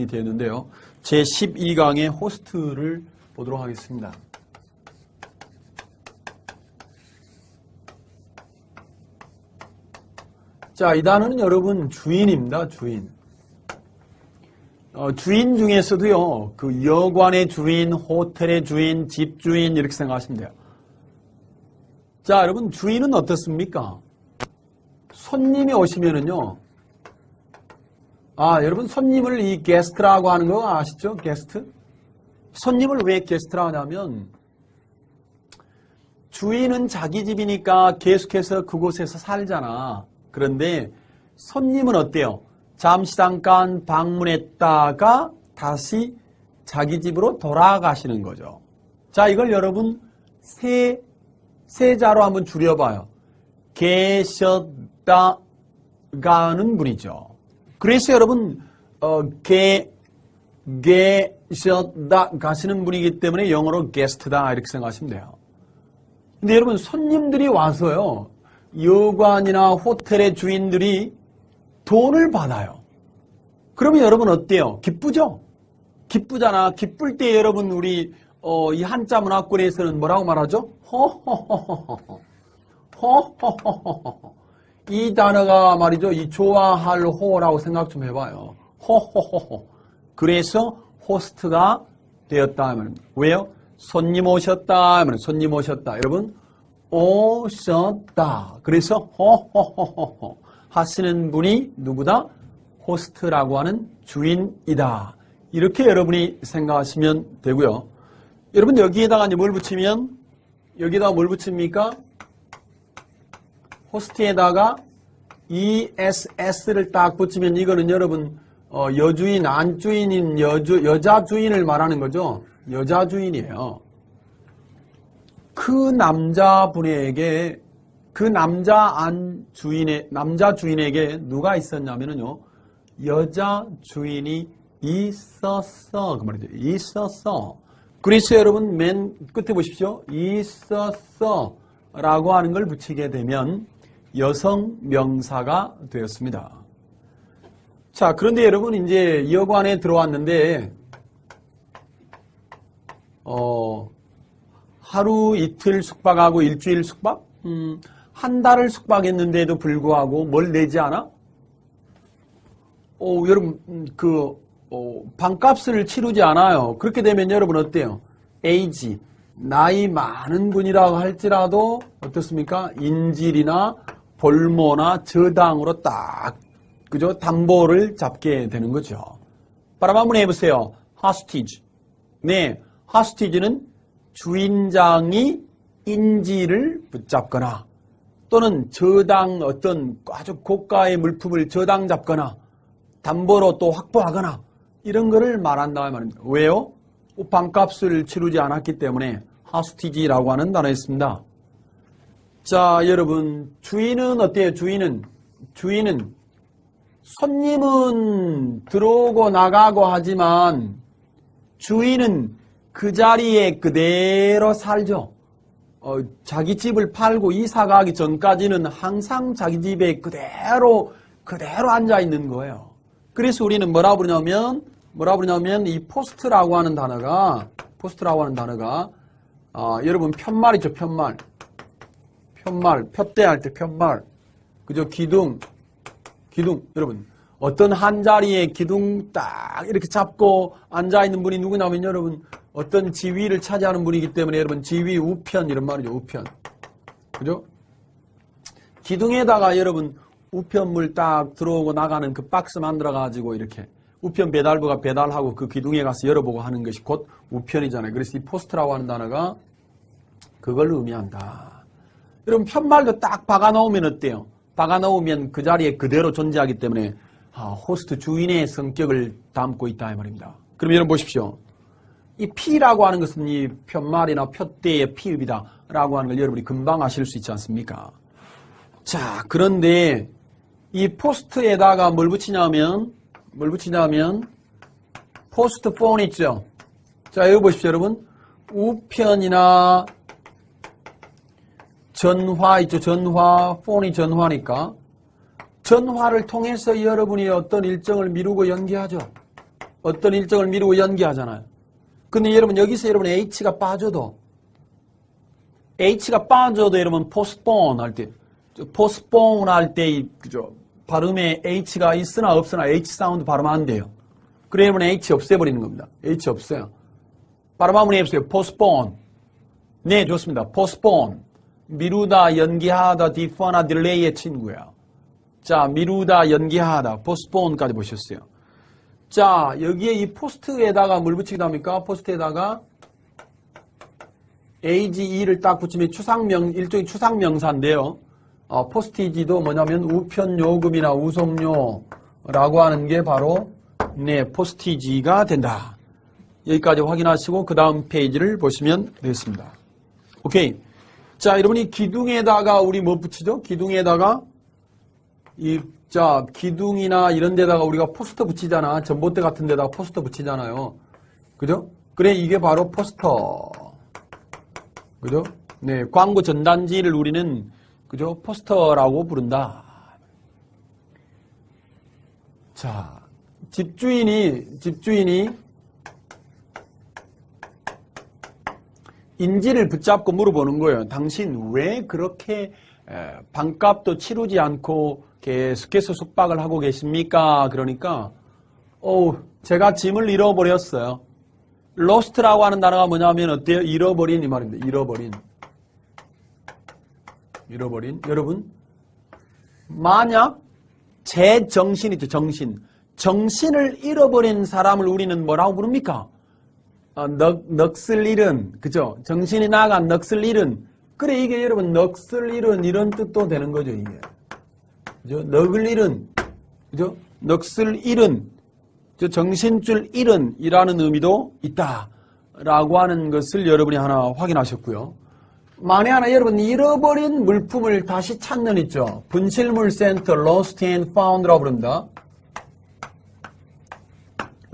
이 되는데요. 제 12강의 호스트를 보도록 하겠습니다. 자, 이 단어는 여러분 주인입니다. 주인. 어, 주인 중에서도요, 그 여관의 주인, 호텔의 주인, 집 주인 이렇게 생각하시면 돼요. 자, 여러분 주인은 어떻습니까? 손님이 오시면은요, 아, 여러분 손님을 이 게스트라고 하는 거 아시죠? 게스트? 손님을 왜 게스트라고 하냐면 주인은 자기 집이니까 계속해서 그곳에서 살잖아. 그런데 손님은 어때요? 잠시 잠깐 방문했다가 다시 자기 집으로 돌아가시는 거죠. 자, 이걸 여러분 세, 세자로 한번 줄여봐요. 계셨다가는 분이죠. 그래서 여러분 어, 게, 계셨다 가시는 분이기 때문에 영어로 게스트다 이렇게 생각하시면 돼요. 근데 여러분 손님들이 와서요 여관이나 호텔의 주인들이 돈을 받아요. 그러면 여러분 어때요? 기쁘죠? 기쁘잖아. 기쁠 때 여러분 우리 어, 이 한자 문화권에서는 뭐라고 말하죠? 허허허허허. 허허허허허. 이 단어가 말이죠. 이 좋아할 호라고 생각 좀 해봐요. 호호호호. 그래서 호스트가 되었다 하면 왜요? 손님 오셨다 하면 손님 오셨다. 여러분 오셨다. 그래서 호호호호 하시는 분이 누구다? 호스트라고 하는 주인이다. 이렇게 여러분이 생각하시면 되고요. 여러분 여기에다가 이제 뭘 붙이면 여기다가 뭘 붙입니까? 호스트에다가 ESS를 딱 붙이면 이거는 여러분 어, 여주인, 안주인인 여주, 여자 주인을 말하는 거죠. 여자 주인이에요. 그 남자분에게 그 남자 안 주인의 남자 주인에게 누가 있었냐면은요. 여자 주인이 있었어. 그 말이죠. 있었어. 그래서 여러분 맨 끝에 보십시오. 있었어. 라고 하는 걸 붙이게 되면 여성 명사가 되었습니다. 자, 그런데 여러분 이제 여관에 들어왔는데 어 하루 이틀 숙박하고 일주일 숙박? 음, 한 달을 숙박했는데도 불구하고 뭘 내지 않아? 어, 여러분 음, 그 어, 방값을 치르지 않아요. 그렇게 되면 여러분 어때요? 에이지 나이 많은 분이라고 할지라도 어떻습니까? 인질이나 볼모나 저당으로 딱 그죠? 담보를 잡게 되는 거죠. 바람 한번 해보세요. 하스티지. 네, 하스티지는 주인장이 인지를 붙잡거나 또는 저당 어떤 아주 고가의 물품을 저당 잡거나 담보로 또 확보하거나 이런 거를 말한다 말입니다. 왜요? 방값을 치르지 않았기 때문에 하스티지라고 하는 단어였습니다. 자, 여러분, 주인은 어때요? 주인은 주인은 손님은 들어오고 나가고 하지만 주인은 그 자리에 그대로 살죠. 어, 자기 집을 팔고 이사 가기 전까지는 항상 자기 집에 그대로 그대로 앉아 있는 거예요. 그래서 우리는 뭐라 부르냐면 뭐라 부르냐면 이 포스트라고 하는 단어가 포스트라고 하는 단어가 어, 여러분 편말이죠 편말 편말 폈대할 때 편말. 그죠? 기둥 기둥. 여러분 어떤 한 자리에 기둥 딱 이렇게 잡고 앉아 있는 분이 누구냐면 여러분. 어떤 지위를 차지하는 분이기 때문에 여러분 지위 우편 이런 말이죠 우편. 그죠? 기둥에다가 여러분 우편물 딱 들어오고 나가는 그 박스 만들어 가지고 이렇게 우편 배달부가 배달하고 그 기둥에 가서 열어보고 하는 것이 곧 우편이잖아요. 그래서 이 포스트라고 하는 단어가 그걸 의미한다. 여러분 편말도 딱 박아 놓으면 어때요? 박아 놓으면 그 자리에 그대로 존재하기 때문에 아, 호스트 주인의 성격을 담고 있다 이 말입니다. 그럼 여러분 보십시오. 이 피라고 하는 것은 이 편말이나 표대의 피읍이다 라고 하는 걸 여러분이 금방 아실 수 있지 않습니까? 자, 그런데 이 포스트에다가 뭘 붙이냐면 뭘 붙이냐면 포스트 폰 있죠. 자, 여기 보십시오, 여러분. 우편이나 전화 있죠. 전화, 폰이 전화니까. 전화를 통해서 여러분이 어떤 일정을 미루고 연기하죠. 어떤 일정을 미루고 연기하잖아요. 근데 여러분 여기서 여러분 H가 빠져도 H가 빠져도 여러분 postpone 할 때, postpone 할 때, 그죠? 발음에 H가 있으나 없으나 H 사운드 발음 안 돼요. 여러분 H 없애버리는 겁니다. H 없어요. 발음 한번 해보세요. postpone. 네, 좋습니다. postpone. 미루다, 연기하다, defer나 delay의 친구야. 자, 미루다, 연기하다, postpone까지 보셨어요. 자, 여기에 이 포스트에다가 뭘 붙이기도 합니까? 포스트에다가 AGE를 딱 붙이면 추상명, 일종의 추상명사인데요. 어, 포스티지도 뭐냐면 우편 요금이나 우송료라고 하는 게 바로 네, 포스티지가 된다. 여기까지 확인하시고 그 다음 페이지를 보시면 되겠습니다. 오케이. 자, 여러분이 기둥에다가 우리 뭐 붙이죠? 기둥에다가 이, 자, 기둥이나 이런 데다가 우리가 포스터 붙이잖아. 전봇대 같은 데다가 포스터 붙이잖아요. 그죠? 그래, 이게 바로 포스터. 그죠? 네, 광고 전단지를 우리는, 그죠? 포스터라고 부른다. 자, 집주인이, 집주인이 인지를 붙잡고 물어보는 거예요. 당신 왜 그렇게 에, 반값도 치르지 않고 계속해서 숙박을 하고 계십니까? 그러니까 어 제가 짐을 잃어버렸어요. lost라고 하는 단어가 뭐냐면 어때요? 잃어버린 이 말입니다. 잃어버린. 잃어버린. 여러분 만약 제 정신이죠. 정신. 정신을 잃어버린 사람을 우리는 뭐라고 부릅니까? 어, 넋, 넋을 잃은, 그죠? 정신이 나간 넋을 잃은. 그래, 이게 여러분, 넋을 잃은 이런 뜻도 되는 거죠, 이게. 그죠? 넋을 잃은, 그죠? 넋을 잃은, 저 정신줄 잃은 이라는 의미도 있다. 라고 하는 것을 여러분이 하나 확인하셨고요. 만에 하나 여러분 잃어버린 물품을 다시 찾는 있죠. 분실물 센터, lost and found라고 부릅니다.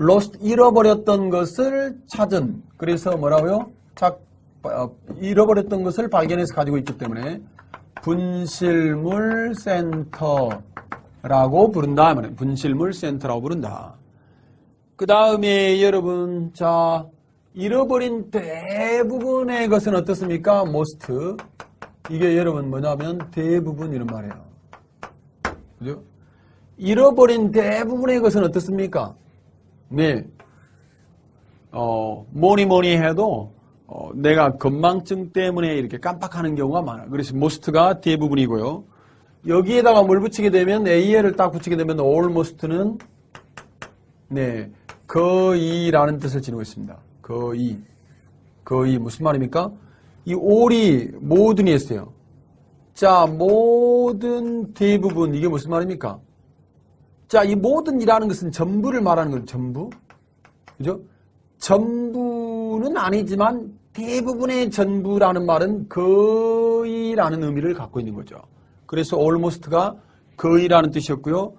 Lost 잃어버렸던 것을 찾은 그래서 뭐라고요? 자, 어, 잃어버렸던 것을 발견해서 가지고 있기 때문에 분실물 센터라고 부른다. 분실물 센터라고 부른다. 그 다음에 여러분 자 잃어버린 대부분의 것은 어떻습니까? most 이게 여러분 뭐냐면 대부분 이런 말이에요. 그죠? 잃어버린 대부분의 것은 어떻습니까? 네. 어, 뭐니 뭐니 해도 어, 내가 건망증 때문에 이렇게 깜빡하는 경우가 많아요. 그래서 most가 대부분이고요. 여기에다가 뭘 붙이게 되면 AL을 딱 붙이게 되면 almost는 네, 거의라는 뜻을 지니고 있습니다. 거의. 거의 무슨 말입니까? 이 all이 모든이 했어요. 자, 모든 대부분 이게 무슨 말입니까? 자, 이 모든 이라는 것은 전부를 말하는 거죠. 전부. 그죠? 전부는 아니지만 대부분의 전부라는 말은 거의라는 의미를 갖고 있는 거죠. 그래서 almost가 거의라는 뜻이었고요.